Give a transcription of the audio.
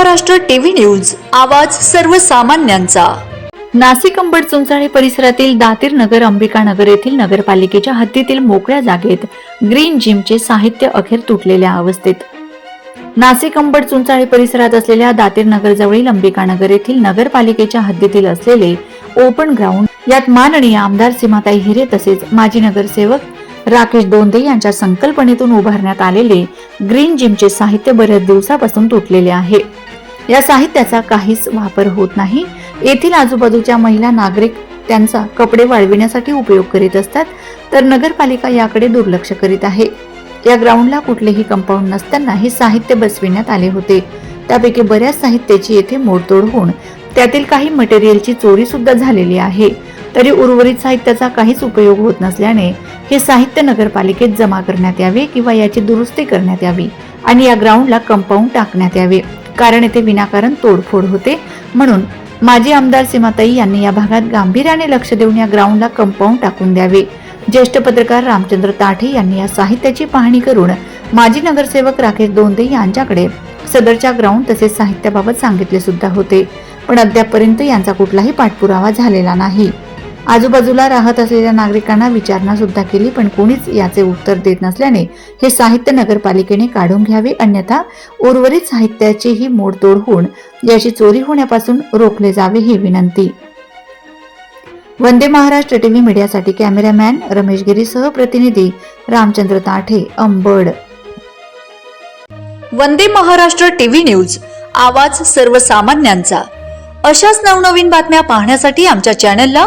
Maharashtra TV news आवाज सर्वसामान्यांचा. नाशिक अंबड चुंचाळे परिसरातील दातीर नगर अंबिका नगर येथील नगरपालिकेच्या हद्दीतील मोकळ्या जागेत ग्रीन जिमचे साहित्य अखेर तुटलेल्या अवस्थेत. नाशिक अंबड चुंचाळे परिसरात असलेल्या दातीर नगर जवळील अंबिका नगर येथील नगरपालिकेच्या हद्दीतील असलेले ओपन ग्राउंड यात माननीय आमदार सीमाताई हिरे तसेच माजी नगरसेवक राकेश दोंदे यांच्या संकल्पनेतून उभारण्यात आलेले ग्रीन जिमचे साहित्य बऱ्याच दिवसापासून तुटलेले आहे. या साहित्याचा काहीच वापर होत नाही. येथील आजूबाजूच्या महिला नागरिक त्यांचा कपडे वाळविण्यासाठी उपयोग करीत असतात तर नगरपालिका याकडे दुर्लक्ष करीत आहे. या ग्राउंडला कुठलेही कंपाऊंड नसताना हे साहित्य बसविण्यात आले होते. त्यापैकी बऱ्याच साहित्याची येथे मोडतोड होऊन त्यातील काही मटेरियलची चोरी सुद्धा झालेली आहे. तरी उर्वरित साहित्याचा काहीच उपयोग होत नसल्याने हे साहित्य नगरपालिकेत जमा करण्यात यावे किंवा याची दुरुस्ती करण्यात यावी आणि या ग्राउंडला कंपाऊंड टाकण्यात यावे. कारण येथे विनाकारण तोडफोड होते. म्हणून माजी आमदार सीमाताई यांनी या भागात गांभीर्याने लक्ष देऊन या ग्राउंडला कंपाऊंड टाकून द्यावे. ज्येष्ठ पत्रकार रामचंद्र ताठे यांनी या साहित्याची पाहणी करून माजी नगरसेवक राकेश दोंदे यांच्याकडे सदरच्या ग्राउंड तसेच साहित्याबाबत सांगितले सुद्धा होते. पण अद्यापपर्यंत यांचा कुठलाही पाठपुरावा झालेला नाही. आजूबाजूला राहत असलेल्या नागरिकांना विचारणा सुद्धा केली पण कोणीच याचे उत्तर देत नसल्याने हे साहित्य नगरपालिकेने काढून घ्यावे अन्यथा उर्वरित साहित्याचीही मोडतोड होऊन याची चोरी होण्यापासून रोखले जावे ही विनंती. वंदे महाराष्ट्र टीव्ही मीडियासाठी कॅमेरामॅन रमेश गिरीसह प्रतिनिधी रामचंद्र ताठे अंबड. वंदे महाराष्ट्र टीव्ही न्यूज आवाज सर्वसामान्यांचा. अशाच नवनवीन बातम्या पाहण्यासाठी आमच्या चॅनलला